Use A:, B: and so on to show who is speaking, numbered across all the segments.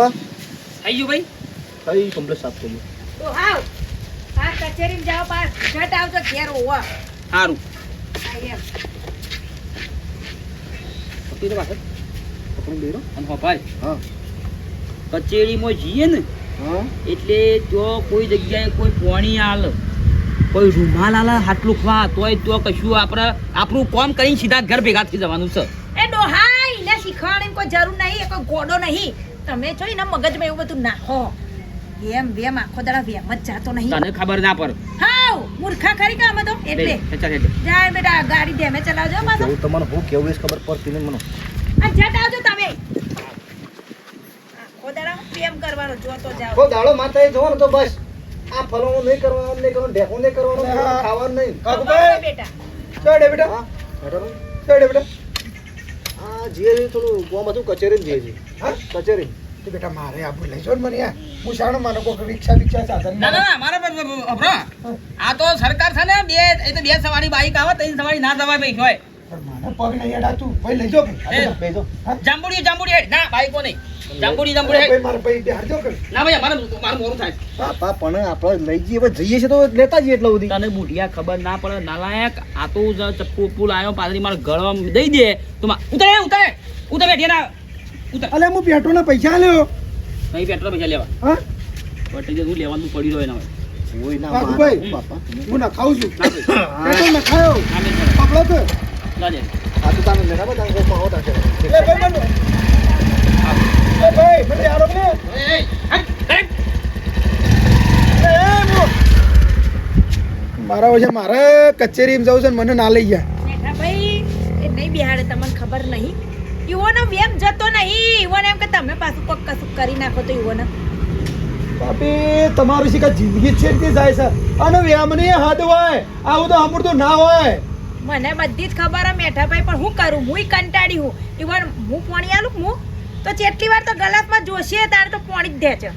A: કાકા
B: થઈ ગયું ભાઈ?
A: કઈ કમ્પ્લેટ સાફ થઈ
C: તો આવ. આ કચેરીમાં જાઓ પાસ આવજો ઘેર હોવા.
B: સારું કચેરીમાં જઈએ ને
A: હા.
B: એટલે જો કોઈ જગ્યાએ કોઈ પોણી આલ કોઈ રૂમાલ આલ હાટલું ખવા તોય તો કશું આપણે આપણું કોમ કરીને સીધા ઘર ભેગા થઈ જવાનું છે.
C: એ ડોહાઈ ને શીખવાડે કોઈ જરૂર નહીં એ કોઈ ગોડો નહીં. તમે છો એના મગજમાં એવું બધું નાખો. વેમ વેમ આખો દાડા વેમ જ જાતો નહીં.
B: તને ખબર ના પર
C: હાવ મૂર્ખા ખરી કામ તો? એટલે.
B: બે, ચાલ, ચાલ.
C: જાય બેટા ગાડી ધેમે ચલાવજો પાછો
A: હું તમને હું કેવું એ ખબર પડતી નહીં મને.
C: આ જટ આવજો તમે. આખો દાડા પ્રેમ કરવાનો જોતો જાઓ.
A: કોઈ દાડો માથે જવાનું તો બસ. આ ફલવાનું નહીં કરવાનું નહીં કરવાનું ઢેકું નહીં કરવાનું ખાવાનું નહીં.
C: ખબર બેટા.
A: ચડે બેટા. ચડે બેટા. આ જીએ થોડું ગોમ હતું કચેરી જીએ હા? કચેરી.
D: તો બેટા મારે આબુ લઈ જાઓ ને મને યાર. હું શાણો માનો કોઈ રિક્ષા બિક્ષા સાધન
B: ના ના મારા પર- અભરો. આ તો સરકાર છે ને બે એ તો બે સવારી બાઈક આવે ત્રણ સવારી ના જવાય ભાઈ હોય.
D: મને પગ નહીં અડાતું ભાઈ લઈ જાઓ કે?
B: જાંબુડી જાંબુડી હેડ. ના બાઈકો નહીં. જાંબુડી જાંબુડી હેડ.
D: ભાઈ મારે ભાઈ બિહાર જાઓ કે?
B: ના ભાઈ મારે મારું મોડું થાય.
A: બાપા પણ આપણે લઈ જઈએ જઈએ છે તો લેતા જઈએ એટલે સુધી.
B: તને બુઢિયા ખબર ના પડે નાલાયક આ તો ચપ્પુ પુલ આવ્યો પાદરી મારા ગળવા દઈ દે. તો મા- ઉતરે ઉતરે ઉતરે બેઠી ના ઉતર
D: અલે હું પેટ્રોલના પૈસા લ્યો
B: નહીં પેટ્રોલ પૈસા લેવા?
D: હા?
B: વટી જતું લેવાનું પડી રહ્યો એના
A: ના. મારે,
D: હું ના ખાઉં છું.
B: ના.
D: પેટ્રોલ ના ખાયો
B: ના બેન,
D: પકડો તો.
A: આ તો તમે લેના બધા કોઈ પાવો થશે
D: એ ભાઈ મને એ ભાઈ મને ને
B: એ,
D: હું મારા વચ્ચે મારે કચેરીમાં જવું છે મને ના લઈ ગયા.
C: ભાઈ એ નહીં બિહાડે તમને ખબર નહીં. ઈવોનો વેમ જતો નહીં. યુવાનો એમ કે તમે પાછું કોક કશું કરી નાખો તો યુવાનો.
D: બાપી તમારું શીખા જિંદગી છે તે જાય છે. અને વ્યામની હાથ હોય આવું તો સાંભળતું ના હોય.
C: મને બધી જ ખબર હે મેઠાભાઈ પણ હું કરું? હું કંટાળી હું. ઈવન હું પોણી આલું હું? તો જેટલી વાર તો ગલાસમાં જોશે તારે તો પોણી જ દે છે.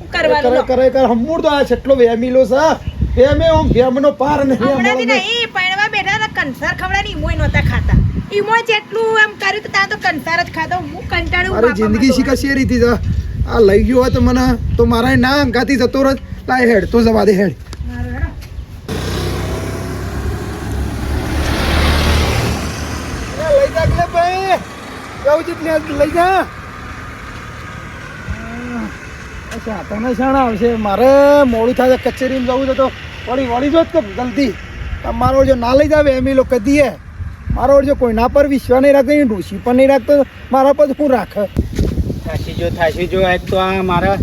C: હું કરવાનું
D: કરે. કરે કરે હમૂળ તો આ છેટલો વેમીલો છે. વેમે ઓમ વેમનો પાર નહીં અમારો
C: નહીં પૈણવા બેઠા હતા કંસાર ખવડાવી મોય નહોતા ખાતા. ઈમોય જેટલું એમ કર્યું તો ત્યાં તો કંટાળ જ ખાધો. હું કંટાળું
D: મારી જિંદગી શીખા રીતિ છે આ લઈ ગયો હોય તો મને તો મારા ના અંગાથી જતો રહ. લાય હેડ તો જવા દે હેડ. લઈ જા કે ભાઈ. કેવું છે લઈ જા. અચ્છા તને શાણા આવશે. મારે મોડું થાય કચેરીમાં જવું છે તો વળી વળી જો તો જલ્દી. તમારો જો ના લઈ જાવે એમ એ લોકો કદીએ મારો જો કોઈના પર વિશ્વાસ નહીં રાખતો, એની પર નહીં રાખતો, મારા પર શું રાખે.
E: થાશી જો થાશી જો એક તો આ મારા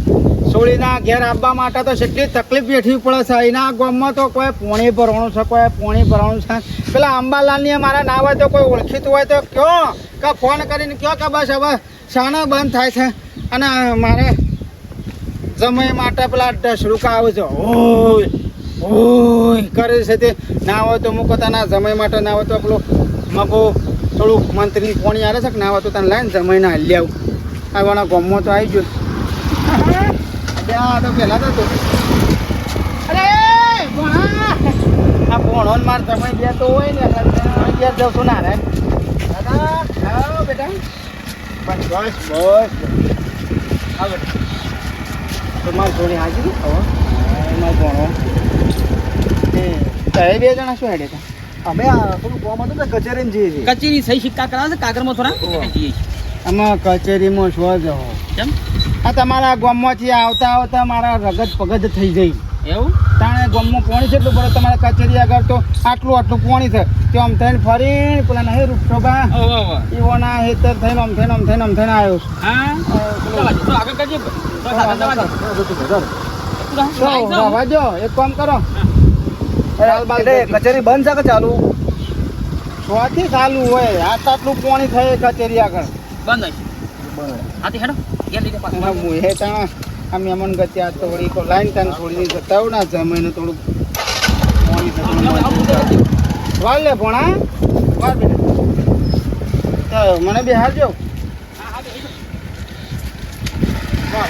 E: સોળીના ઘેર આવવા માટે તો કેટલી તકલીફ વેઠવી પડે છે, એના ગામમાં તો કોઈ પોણી ભરવાનું છે, કોઈ પોણી ભરવાનું છે. પેલા અંબાલાલની મારા ના હોય તો કોઈ ઓળખીતું હોય તો કયો? કે ફોન કરીને કયો કે બસ હવે શાનો બંધ થાય છે. અને મારે સમય માટે પેલા ઢસડુકા આવે છે ઓય ઓય, કરે છે તે. ના હોય તો મૂકો, તના સમય માટે ના હોય તો પેલું મગો થોડુંક મંત્રી કોણી આવે છે કે ના તો તને લાઈને સમય હાલી આવું. આવવાના ગામમાં તો આવી ગયો. આ તો પહેલા તો. અરે આ ભોણો માર સમય તો હોય ને, એટલે ઘેર જઉં છું ના રે. દાદા હા બેટા. બસ બસ બસ. બેટા. તો માર જોડે હાજરી? હવે ભોણો. એ બે જણા શું હેડે હતા
A: અમે આ થોડું ગોમ હતું ને કચેરીમાં જઈએ છીએ
B: કચેરી સહી સિક્કા કરાવે છે કાગરમાં થોડા જઈએ
E: કચેરીમાં શું જ હો
B: કેમ
E: આ તમારા ગામમાંથી આવતા આવતા મારા રગત પગજ થઈ ગઈ
B: એવું
E: તાણે ગામમાં પોણી છે એટલું બધું તમારા કચેરી આગળ તો આટલું આટલું પોણી છે તો આમ થઈને ફરી પેલા નહીં
B: ઓહો.
E: એવોના હેતર થઈને આમ થઈને આમ થઈને આમ થઈને આવ્યો
B: હા આગળ કરજે.
E: જો એક કામ કરો
A: કચેરી બંધ છે કે ચાલુ?
E: શોથી ચાલુ હોય. આ આટલું પોણી થાય કચેરી આગળ.
B: બંધ હશે. હાથી હેડો. પાછું.
E: મુહે ત્યાં આ મહેમાન ગતિ આ તો વળી કોઈ લાઈન તાન છોડી જતા હોય ને જમીને થોડુંક પોણી હોય. વાળ લે ભોણા. બેટા તો મને બેહારજો
B: હા, હા.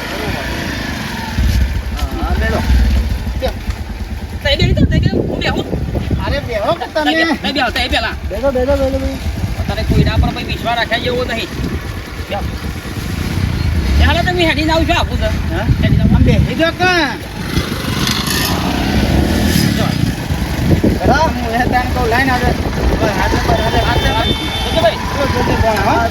A: હા લેલો
B: તઈ તઈ હું બેહું.
E: અરે બેહો કે તમે
B: બેહો, તઈ પેલા. તારે કોઈના પર ભાઈ વિશ્વાસ રાખ્યા જેવો નહીં બેહો. તમે હેડીને આવું છો આપું
E: હા
B: આવું.
E: આમ બેસી જો કાં? હું તાણ કહું લાઈન આવે બસ હાથે પર હાથે હાથે હાથે.
B: ભાઈ
E: કોણ, હા?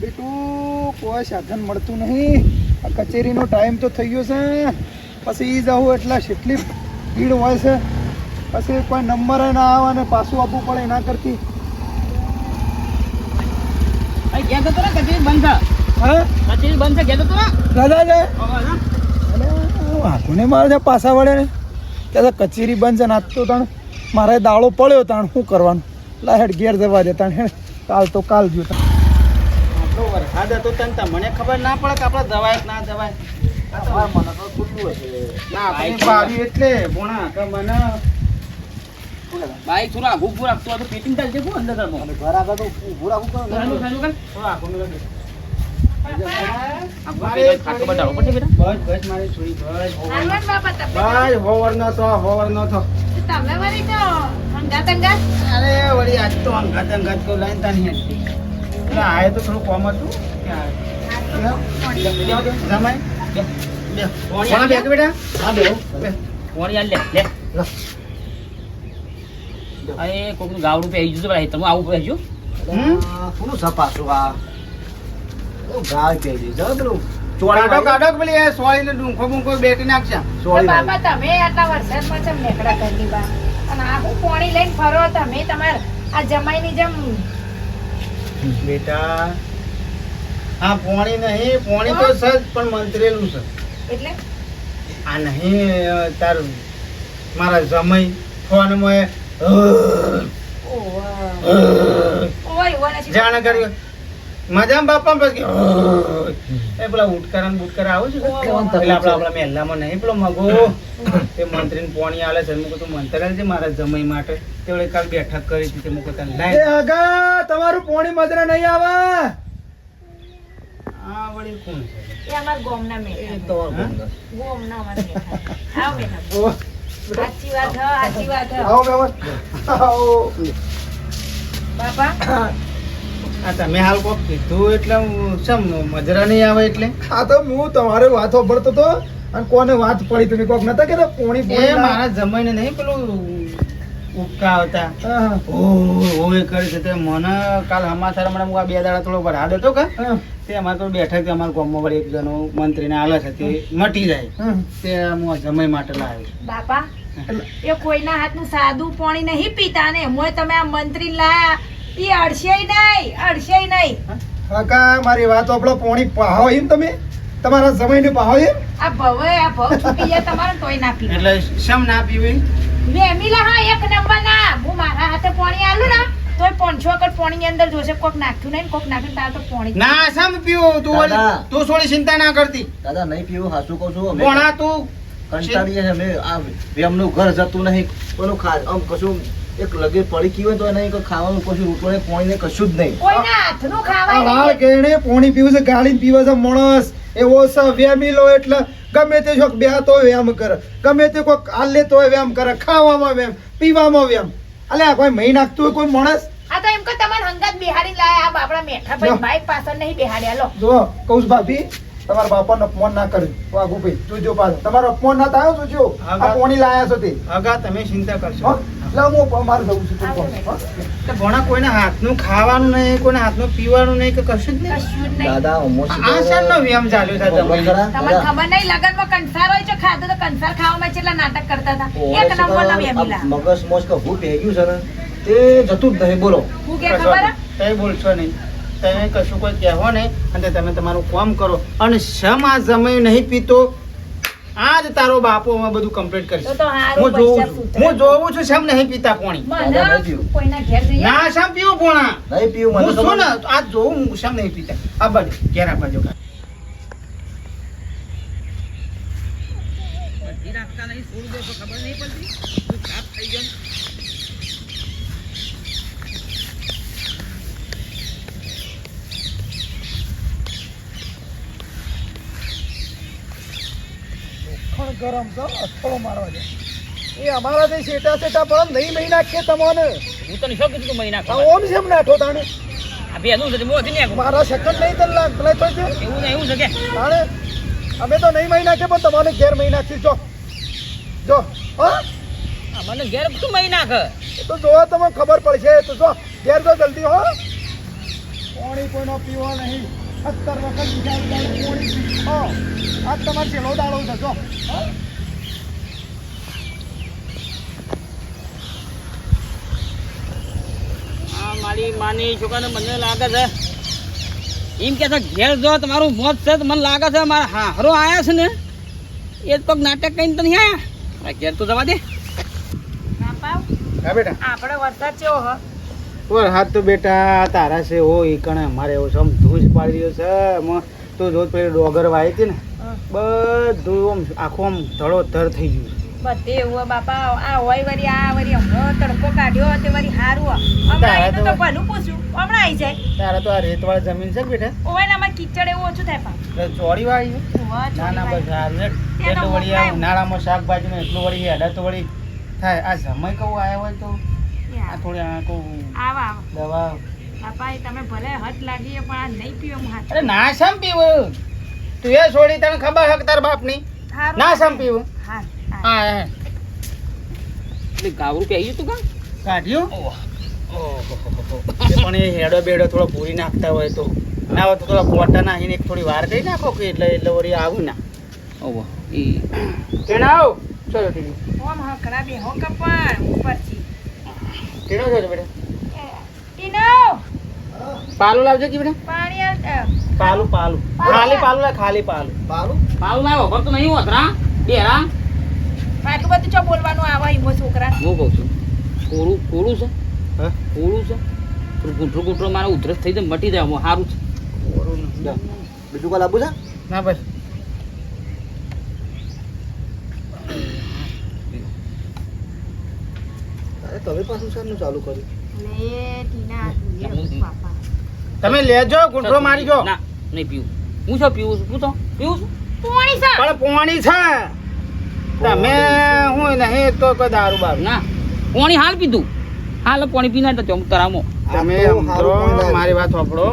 D: બેટું કોઈ સાધન મળતું નહીં આ કચેરીનો ટાઈમ તો થઈ ગયો છે. પછી એ જવું એટલે કેટલી ભીડ હોય છે પછી કોઈ નંબર ના આવે ને પાછું આપવું પડે એના કરતી.
B: કચેરી બંધ છે
D: હા?
B: કચેરી બંધ છે ઘેર જતો રહે.
D: દાદા છે?
B: હવે ના.
D: અને વાઘોને મારે છે પાછા વળે ને. ત્યાં કચેરી બંધ છે ને આજ તો તાણ મારે દાળો પડ્યો તાણ શું કરવાનું? લા હેડ ઘેર જવા દે તાણ હેડ. કાલ તો કાલ ગયો તાણ.
E: આટલો તો તને તો મને ખબર ના પડે કે આપણે જવાય ના જવાય
A: અમારે મને તો
E: ના આપણે પાડ્યું એટલે ભોણા કે મને
B: બાઈક થોડું આઘું ઊભું રાખતું તો પેટીને ચાલજે કોણ અંદર ઘરમાં?
A: અને તો ઊભું રાખવું પડે ને.
B: ચાલુ, ચાલુ કર.
E: થોડું આખું મેળો દે.
B: આઘું
E: મારે
B: પેલો ખાટલો બતાવો પડશે બેટા?
E: બસ બસ મારી છોડી હોવર નો તો હોવર નો તો
C: તમે વળી તો હંગાત હંગાત
E: અરે વળી આજ તો અંગાત અંગાત કહું લાઈન તાની હતી આયે તો થોડું કોમ હતું
B: આલી
E: બેગ બેટા નાખશે
A: ચોળી
C: બાપા તમે આટલા વરસાદમાં ચમ ઘરની બહાર અને આ પોણી લઈને ફરો તમે તમાર આ જમાઈની જેમ
E: બેટા આ પોણી નહીં પોણી તો સર પણ મંત્રેલું છે.
C: એટલે?
E: આ નહીં તાર મારા જમઈ ફોનમાં એ,
C: ઓય ઓય નથી
E: જાણ કર્યું મજામાં બાપા પછી એ પેલા ઉટકરા ને બુટકરા આવું છે. એટલે આપણા આપડા મહેલામાં નહીં પેલો મગો. તે મંત્રીને પોણી આલે છે મું કીધું મંત્ર છે મારા જમઈ માટે. તે કાલ બેઠક કરી હતી તે
D: તને
E: લાય.
D: આગા તમારું પોણી મદરા નહીં આવે.
E: આ વળી કોણ છે?
C: એ અમાર ગોમના
A: એ તો વાંધો
C: ગોમના. અમાર મેઠા આવો બેઠા સાચી વાત હ સાચી વાત હ.
D: આવો બેવર આવો.
C: બાપા?
E: આ તમે હાલ કોક કીધું એટલે હું સમ મજરા નહીં આવે એટલે?
D: આ તો હું તમારે વાત સાંભળતો તો અને કોને વાત પડી તમે કોક નતા કે પોણી પોણી
E: મારા જમાઈને નહીં પેલું ઉપકા આવતા ઓય કરે છે તે મને કાલ હમાસાર મને આ બે દાડા થોડો વરસાદ હતો કે તે અમારે તો બેઠક તે અમારા ગામમાં વળી એક જણો મંત્રીને આલે છે તે મટી જાય. તે હું આ જમાઈ માટે લાવ્યો
C: બાપા એ કોઈના હાથનું સાદું પાણી નહીં પીતા ને મોય તમે આ મંત્રી લાયા એ અડશે નહીં અડશે નહીં.
D: કાકા મારી વાત આપણો પોણી પાહો એમ તમે? તમારા સમયને પાહો એમ?
C: આ ભવે આ ભવ છૂટી જાય તમારે તોય ના પીવા.
E: એટલે શમ ના પીવી?
C: વેમીલા હા એક નંબર ના. હું મારા હાથે પાણી આલું ને. તોય પાંચસો વખત પાણી અંદર જોશે કોક નાખ્યું નહીં ને કોક નાખ્યું તાર તો પાણી
E: ના શમ પીવું? તું તું થોડી ચિંતા ના કરતી.
A: દાદા નહીં પીવું હાચું કહું છું અમે
E: ભોણા તું?
A: કંટાળીએ છે અમે આ એમનું ઘર જતું નહીં. કોનું ખા આમ કશું એક લગે પડી ગયું હોય તો નહીં કોઈ ખાવાનું કશું રોટલો નહીં પોણી નહીં કશું જ નહીં.
C: કોઈના હાથનું
D: ખાવાનું
C: ખાવાય
D: કેણે પાણી પીવું છે ગાળી પીવે છે માણસ. એવો છે વેમી લો એટલે ગમે તે શોખ બે તો વ્યાયામ કરે ગમે તે કોઈ હાલ લેતો હોય વ્યાયામ કરે ખાવામાં વ્યાયામ પીવામાં વ્યાયામ. અલે કોઈ મહી નાખતું હોય કોઈ માણસ?
C: આ તો એમ કે તમારે હંગાત બિહારી લાયા આ બાપડા મેઠા ભાઈ. બાઈક પાછળ નહીં બિહાડ્યા લો.
D: જો કહું છું ભાભી તમારા બાપાનો અપમાન ના કર્યું વાઘુ ભાઈ જોજો પાછો. તમારો અપમાન ના થાય જોજો. આ કોની લાયા છો તે?
E: અગા તમે ચિંતા કરશો. ભોણા કોઈના હાથનું ખાવાનું નહીં કોઈના હાથનું પીવાનું નહીં કે કશું જ નહીં?
C: કશું જ નહીં.
A: દાદા
E: આ શાનો વ્યાયામ ચાલ્યો છે
A: ખબર
E: તમે
A: ખરા?
C: તમને ખબર નહીં લગનમાં કંસાર હોય છે ખાધું તો કંસાર ખાવામાં કેટલા નાટક કરતા હતા? એક
A: ઓરે
C: નંબર ના
A: મગજ મોજ કે હું થઈ ગયું છે ને? તે જતું જ નહીં બોલો.
C: હું કે ખબર?
E: કઈ બોલશો નહીં. તમે કશું કોઈ કહેવો નહીં અને તમે તમારું કામ કરો. અને શમ આ સમય નહીં પીતો? આજ તારો બાપો અમે બધું કમ્પ્લીટ
C: તો
E: કરશે હું જોઉં છું. હું જોઉં છું શેમ નહીં પીતા
C: કોણી
E: ના શમ પીવું પોણા?
A: નહીં પીવું મને
E: હું
A: શું
E: ને આ જોઉં હું શમ નહીં પીતા? આ બાજુ ઘેર આ બાજુ
B: બધી રાખતા નહીં છોડી દે ખબર નહીં પડતી તું સાફ થઈ જાય
D: ખણ ગરમ છે અથડો મારવા જાય. એ અમારા જે શેટા શેટા પણ નહીં મહિના નાખીએ તમને
B: હું તને શું કીધું તું મહિના
D: આ ઓમ છે એમ નાઠો તાણે?
B: આ બેનું છે મોથી નહીં
D: મારા સેકન્ડ નહીં તને લાગ પેલા તો
B: એવું ને એવું છે કે
D: તાણે? અમે તો નહીં મહિના છે પણ તમારે ઘેર મહિના છે જો. જો. હા?
B: મને ઘેર શું મહી નાખે.
D: એ તો જોવા તમને ખબર પડશે. તો જો ઘેર જો જલ્દી હો. પાણી કોઈનો પીવો નહીં. સત્તર વખત બીજા પાણી તમારે છેલ્લો દાડો છે જો. હા?
B: મારી માની છોકરાને મને લાગે છે. એમ કે છે ઘેર જો તમારું મોત છે મને લાગે છે મારા હારો આયા છે ને. એ જ કોઈક નાટક કહીને તો નહીં આયા? આ ઘેર તો જવા દે.
E: હા બેટા.
C: આપણે વરસાદ કેવો હ.
E: હાથ તો બેટા તારા છે હો એ કણે અમારે એવું છે આમ ધૂસ પાડી રહ્યો છે આમાં તું જો પેલી ડોગર વાય હતી ને બધું આમ આખું આમ ધડો ધડ થઈ ગયું.
C: બધે એવું બાપા આ હોય વરી આ વરી હમણાં તડકો કાઢ્યો તે વરી હારું. હમણાં
E: તો-
C: ભલું પૂછ્યું. હમણાં આવી જાય.
E: તારા તો આ રેતવાળા જમીન છે બેટા?
C: ઓય ને એવું ઓછું થાય પણ.
E: એટલે ચોરી વાળી છે? ના ના બસ
C: ચોરી
E: સારું છે
C: તેનો
E: એટલું વળી ઉનાળામાં શાકભાજી ને એટલું વળી હેડા તો વળી થાય. આ સમય કહું આવ્યો હોય તો. આ થોડી આ કહું.
C: આવ આવ.
E: દવા.
C: બાપા તમે ભલે હટ લાગી પણ આ નહીં પીવો હું હાથ.
E: અરે ના સમ પીવું? તું એ છોડી તને ખબર હક તાર બાપની?
C: હારું.
E: ના સમ પીવું?
C: હા હા
E: હા હા.
B: એટલે ગાવરું પહેર્યું તું કાં?
E: કાઢ્યું? પણ એ હેડો બેડો થોડો પૂરી નાખતા હોય તો. ના હોય તો થોડા પોટા નાખીને એક થોડી વાર કરી નાખો કે એટલે એટલે વળી આવું ના.
B: ઓહો એ
E: આવ ચલો ટીવી
C: ઓમ હા ખરાબી હો કપણ ઉપરથી
E: તેનો જોજો બેટા.
C: ટીનો!
E: પાલું લાવજો કે બેટા.
C: પાણી આવતા.
E: પાલુ પાલું. ખાલી પાલું લા ખાલી પાલું.
A: પાલુ?
B: પાલું લાવો ખબર તો નહીં હોતરા બેરા
C: આટલું બધું ચો બોલવાનું આવે ઈમો છોકરા?
B: હું કહું છું કોરું કોરું છે?
E: હા?
B: કોરું છે? ગુંઠરો ગુંઠરો મારા ઉધરસ થઈ જાય મટી જાય સારું છે.
A: બીજું કોઈ લાવવું છે?
E: ના બસ
A: તમે પાછું શાનું ચાલુ કર્યું.
E: તમે લેજો ગુંઠરો મારી જો
B: ના નહીં પીવું. હું શું પીવું છું? પૂછો પીવું છું?
C: પોણી છે
E: પણ પોણી છે. તમે હું નહીં તો કોઈ દારૂ બાર.
B: ના પોણી હાલ પીધું. હાલ પોણી પીના તો ચમ તરામો.
E: તમે
A: તો
E: સમજો, મારી વાત સાંભળો.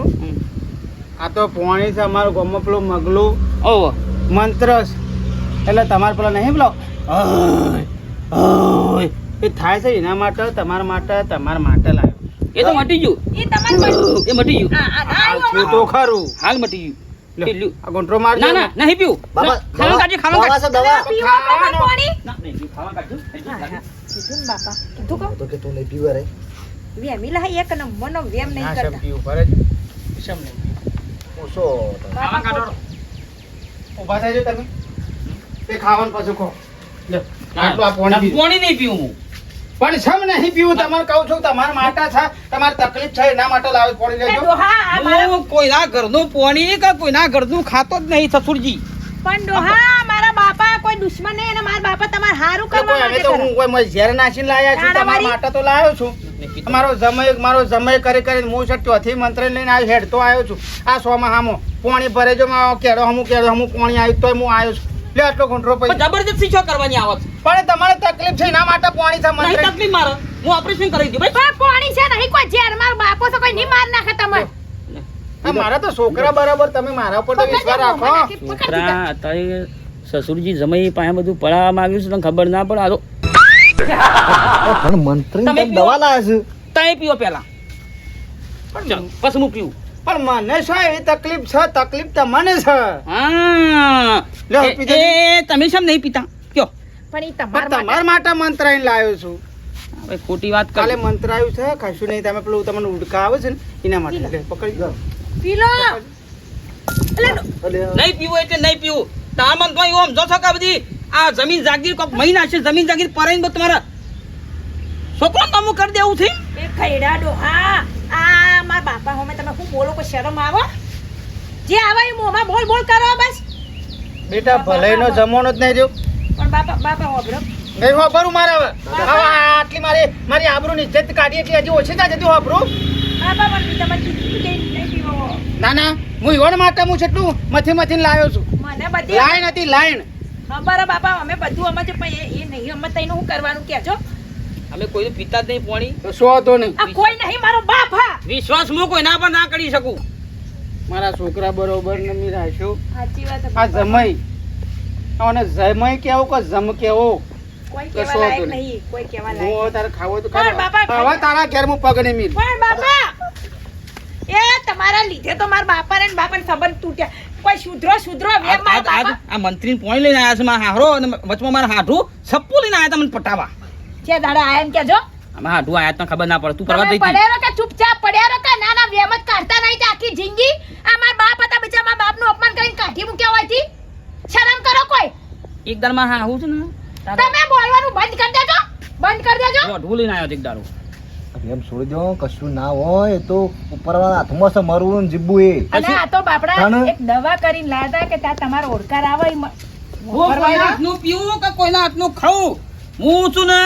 E: આ તો પોણી છે અમારું ગમો પેલું મગલું.
B: ઓહો.
E: મંત્ર એટલે તમારે પેલા નહીં પેલો ઓય, ઓય, એ થાય છે એના માટે તમારા માટે તમારા માટે લાવ્યો
B: એ તો મટી ગયું.
C: એ તમારું
B: એ મટી ગયું.
C: ના
E: તો ખરું.
B: હાલ મટી ગયું.
E: આ ગુંઠરો
B: ના ના નહીં પીવું.
A: બાબા
B: ખાવાનું કાઢજે ખાવાનું
A: દવા દવા?
C: પીવો તમાર પોણી?
B: ના નહીં પીવું, ખાવાનું કાઢજો.
C: કીધું બાપા. કીધું કહું?
A: તો કે તું નહીં પીવે રે.
C: વેમી લા એક નંબરનો વેમ નહીં કરતા.
E: સમ પીવું ભરે જ. નહીં
A: ઓછો
B: ખાવાનું કાઢો.
E: ઊભા થાય તમે. તે ખાવાનું પાછું ખો લો, આટલું આ પોણી
B: પાણી નહીં પીવું હું.
E: પણ સમ નહીં પીવું તમારે કહું છું તમારા માટે છે તમારે તકલીફ છે એના માટે લાવે પોણી
C: એ
E: લેજો
B: હું કોઈના ઘરનું પોણી કે કોઈના ઘરનું ખાતો જ નહીં સસુરજી.
C: પણ ડોહા મારા બાપા કોઈ દુશ્મન નહીં અને મારા બાપા તમારે હારું
E: તો
C: કરવા માટે
E: તો
C: કરે.
E: હું કોઈ મજ ઝેર નાખીને લાયા છું તમારા
C: મારી-
E: માટે તો લાવ્યો છું. મારો સમય મારો સમય કરી કરીને હું છે ચોથી મંત્ર લઈને આવ્યો હેડતો આવ્યો છું. આ સોમાં હામો પોણી ભરે જો મારો કેળો હમું કેળો હમું પોણી આવ્યું તોય હું આવ્યો છું. લે આટલો ઘૂંટરો
B: પણ
E: પૈસા
B: જબરજસ્તી છો કરવાની આવત
E: પણ તમારે તકલીફ છે એના માટે પાણી છે મંત્ર.
B: તકલીફ મારે. હું ઓપરેશન કરી દીધું ભાઈ
C: પણ પોણી છે નહીં કોઈ ઝેર માર બાપો તો કોઈ નહીં માર નાખે
E: તમારે મારા તો છોકરા બરાબર તમે મારા ઉપર તો વિશ્વાસ રાખો.
B: છોકરા અત્યારે સસુરજી જમાઈ પાસે બધું પડાવવા માંગ્યું છે તને ખબર ના પડે? આ તો
A: પણ મંત્રી? દવા લાયા છે.
B: તય પીવો પેલા ચાલ પછી હું પીવું.
E: પણ મને શું એવી તકલીફ છે? તકલીફ તમને છે.
B: હા.
E: લો,
B: એ- તમે શેમ નહીં પીતા? કયો?
C: પણ એ
E: પણ
C: તમારા
E: તમારા માટે મંત્ર આઈને લાવ્યો છું.
B: હવે ખોટી વાત
E: કાલે
B: કાલે
E: મંત્ર આવ્યું છે કશું નહીં તમે પેલું તમને ઉડકા આવે છે ને એના માટે લે, પકડી.
C: એટલે
A: અલે.
B: નહીં પીવું એટલે નહીં પીવું. તાર મન તો એમ જો છો કે આ બધી આ જમીન જાગીર કોક મહિના છે જમીન જાગીર પરાઈને તો તમારા છોકરો તમું કરી દેવું થઈ
C: એ ખૈડા ડોહા આ મારા બાપા હોમે તમે શું બોલો કોઈ શરમ આવો? જે આવે એ મોંમાં બોલ બોલ કરો બસ.
E: બેટા ભલાઈનો જમવાનો જ નહીં રહ્યો.
C: પણ બાપા બાપા હોબળો
E: નહીં હોબરું મારે હવે. હવે આટલી મારી મારી આબરૂની ઇજ્જત કાઢી એટલી હજી ઓછી થાય જતી હોબરું
C: બાપા પણ તમે
E: ના ના હું ઈવણ માટે હું છેટલું મથી મથી લાવ્યો છું.
C: મને બધી
E: લાઈન હતી લાઈન.
C: ખબર બાપા અમે બધું અમે છે પણ એ નહીં અમે તઈનું શું કરવાનું કહેજો
B: અમે કોઈ પીતા જ નહીં પોણી.
E: તો સો તો નહીં?
C: આ કોઈ નહીં મારો બાપ હા.
B: વિશ્વાસ હું કોઈના પર ના કરી શકું.
E: મારા છોકરા બરોબર નમી રાખ્યો
C: સાચી વાત
E: આ જમઈ. અને જમઈ કેવું કે જમ કેવો?
C: કોઈ કેવા લાયક
E: નહીં.
C: કોઈ કેવા લાયક
E: હું તારે ખાવો તો
C: બાપા
E: હવે તારા ઘેર હું પગ નહીં મીર
C: પણ બાપા એ તમારા લીધે તો મારા બાપા ને બાપાને સંબંધ તૂટ્યા. કોઈ સુધરો સુધરો
B: આ
C: વેમ મારા
B: આ-
C: બાપા.
B: આ મંત્રી પોણી લઈને આવ્યા છે મારા હારો અને વચમાં મારા હાઠું સપ્પુ લઈને આવ્યા તમને મને પટાવા.
C: છે દાડા આયા એમ કેજો
B: આમાં હાઠું આયા તો ખબર ના પડે. તું કરવા દઈ
C: પડ્યા કે ચૂપચાપ પડ્યા રહો કે ના ના વેમ જ કાઢતા નહીં તે આખી જિંદગી. આ મારા બાપ હતા બીજા મારા બાપનું અપમાન કરીને કાઢી મૂક્યા હોયથી શરમ કરો કોઈ.
B: એક માં હા હું છું ને?
C: તમે બોલવાનું બંધ કરી દેજો. બંધ કરી દેજો.
B: હાઠું ના આવ્યો એક દાડો.
A: એમ છોડી દો કશું ના હોય તો ઉપરવાળા હાથમાં છે મરવું ને જીબવું એ.
C: અને આ તો બાપડા એક દવા કરીને લાયા કે ત્યાં તમારો ઓડકાર આવે
B: હું કોઈના હાથનું પીવું કે કોઈના હાથનું ખાવું? હું છું ને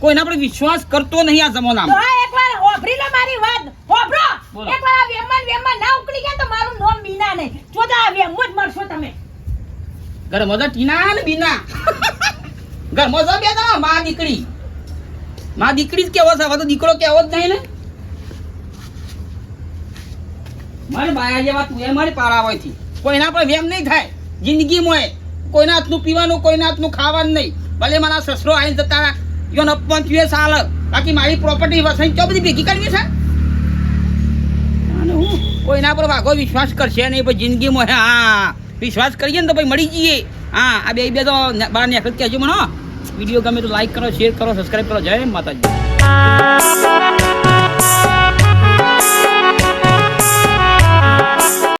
B: કોઈના પર વિશ્વાસ કરતો નહીં આ
C: તો
B: જમાનામાં
C: આ એકવાર હોભરી લો મારી વાત. હોભરો. એકવાર આ વેમન વેમન ના ઉકળી ગયા તો મારું નામ બીના નહીં. જોતા આ વેમ જ મરશો તમે.
B: ઘર તો ટીના ને બીના. ઘર તો બે જણા માં દીકરી. માં દીકરી જ કેવો છે? હવે તો દીકરો કેવો જ નહીં ને? મારે બાયા જેવા તું એ મારી પારાવાથી કોઈના પર વેમ નહીં થાય. જિંદગીમાં કોઈના હાથનું પીવાનું કોઈના હાથનું ખાવાનું નહીં. ભલે મારા સસરો આવીને જતા યોન અપમાન થયું સાલ. બાકી મારી પ્રોપર્ટી વસાઈ ચો બધી ભેગી કરવી છે? અને હું કોઈના પર વાઘો વિશ્વાસ કરશે નહીં પછી જિંદગીમાં હે, વિશ્વાસ કરીએ ને તો ભાઈ મળી જઈએ. હા આ બે બે તો બાર ને કહેજો મને વીડિયો ગમે તો લાઈક કરો શેર કરો સબસ્ક્રાઈબ કરો. જય માતાજી.